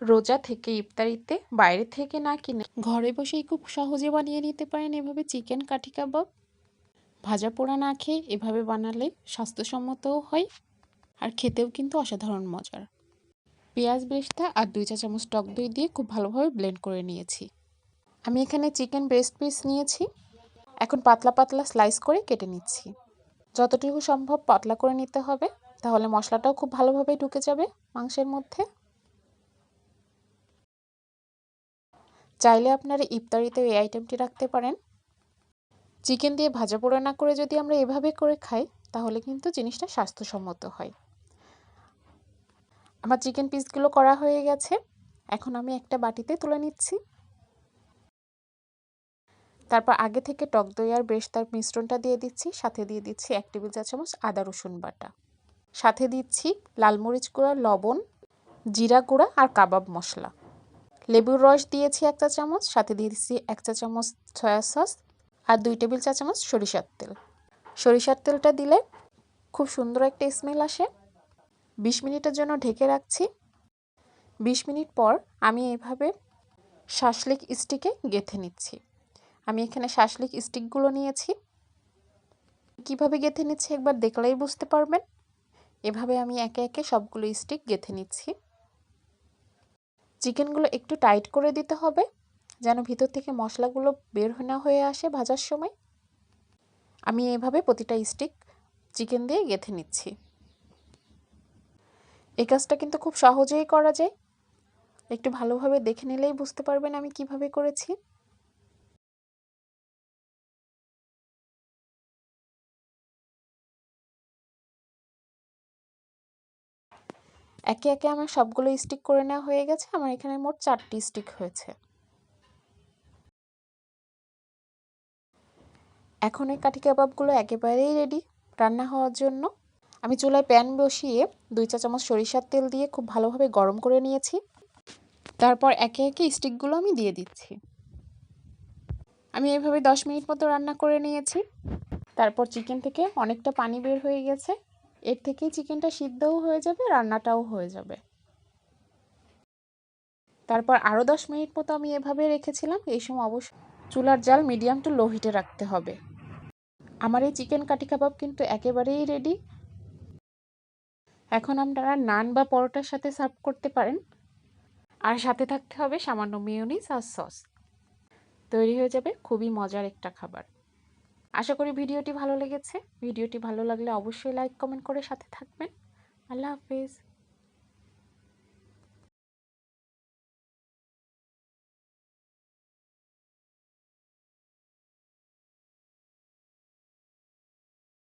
রোজা থেকে ইফতারিতে বাইরে থেকে না কিনে ঘরে বসেই খুব সহজে বানিয়ে নিতে পারেন এভাবে চিকেন, কাঠি কাবাব। ভাজা পোড়া না খেয়ে এভাবে বানালে স্বাস্থ্যসম্মতও হয় আর খেতেও কিন্তু অসাধারণ মজার। পেঁয়াজ বেরেস্তা আর দুই চা চামচ টক দই দিয়ে খুব ভালোভাবে ব্লেন্ড করে নিয়েছি। আমি এখানে চিকেন ব্রেস্ট পিস নিয়েছি। এখন পাতলা পাতলা স্লাইস করে কেটে নিচ্ছি। যতটুকু সম্ভব পাতলা করে নিতে হবে, তাহলে মশলাটাও খুব ভালোভাবে ঢুকে যাবে মাংসের মধ্যে। চাইলে আপনারা ইফতারিতে এই আইটেমটি রাখতে পারেন। চিকেন দিয়ে ভাজা পোড়া না করে যদি আমরা এভাবে করে খাই, তাহলে কিন্তু জিনিসটা স্বাস্থ্যসম্মত হয়। আমার চিকেন পিসগুলো করা হয়ে গেছে। এখন আমি একটা বাটিতে তুলে নিচ্ছি। তারপর আগে থেকে টক দই আর বেশতার মিশ্রণটা দিয়ে দিচ্ছি। সাথে দিয়ে দিচ্ছি এক টেবিল চা চামচ আদা রসুন বাটা। সাথে দিচ্ছি লাল মরিচ গুঁড়া, লবণ, জিরা গুঁড়া আর কাবাব মশলা। লেবুর রস দিয়েছি এক চা চামচ, সাথে দিয়ে দিচ্ছি এক চা চামচ সয়া সস আর দুই টেবিল চা চামচ সরিষার তেল। সরিষার তেলটা দিলে খুব সুন্দর একটা স্মেল আসে। বিশ মিনিটের জন্য ঢেকে রাখছি। বিশ মিনিট পর আমি এভাবে শাসলিক স্টিকে গেথে নিচ্ছি। আমি এখানে শাসলিক স্টিকগুলো নিয়েছি। কীভাবে গেথে নিচ্ছি একবার দেখলেই বুঝতে পারবেন। এভাবে আমি একে একে সবগুলো স্টিক গেথে নিচ্ছি। চিকেনগুলো একটু টাইট করে দিতে হবে, যেন ভিতর থেকে মশলাগুলো বের না হয়ে আসে ভাজার সময়। আমি এভাবে প্রতিটা স্টিক চিকেন দিয়ে গেথে নিচ্ছি। এই কাজটা কিন্তু খুব সহজেই করা যায়। একটু ভালোভাবে দেখে নিলেই বুঝতে পারবেন আমি কীভাবে করেছি। একে একে আমার সবগুলো স্টিক করে নেওয়া হয়ে গেছে। আমার এখানে মোট চারটি স্টিক হয়েছে। এখন এই কাঠি কাবাবগুলো একেবারেই রেডি রান্না হওয়ার জন্য। আমি চুলায় প্যান বসিয়ে দুই চা চামচ সরিষার তেল দিয়ে খুব ভালোভাবে গরম করে নিয়েছি। তারপর একে একে স্টিকগুলো আমি দিয়ে দিচ্ছি। আমি এভাবে দশ মিনিট মতো রান্না করে নিয়েছি। তারপর চিকেন থেকে অনেকটা পানি বের হয়ে গেছে। এর থেকেই চিকেনটা সিদ্ধও হয়ে যাবে, রান্নাটাও হয়ে যাবে। তারপর আরও দশ মিনিট মতো আমি এভাবে রেখেছিলাম, এই সময় অবশ্যই চুলার জাল মিডিয়াম টু লো হিটে রাখতে হবে। আমার এই চিকেন কাঠি কাবাব কিন্তু একেবারেই রেডি এখন আপনারা নান বা পরোটার সাথে সার্ভ করতে পারেন। আর সাথে থাকতে হবে সামান্য মিউনিস আর সস তৈরি হয়ে যাবে খুবই মজার একটা খাবার। আশা করি ভিডিওটি ভালো লেগেছে। ভিডিওটি ভালো লাগলে অবশ্যই লাইক কমেন্ট করে সাথে থাকবেন। আল্লাহ হাফিজ।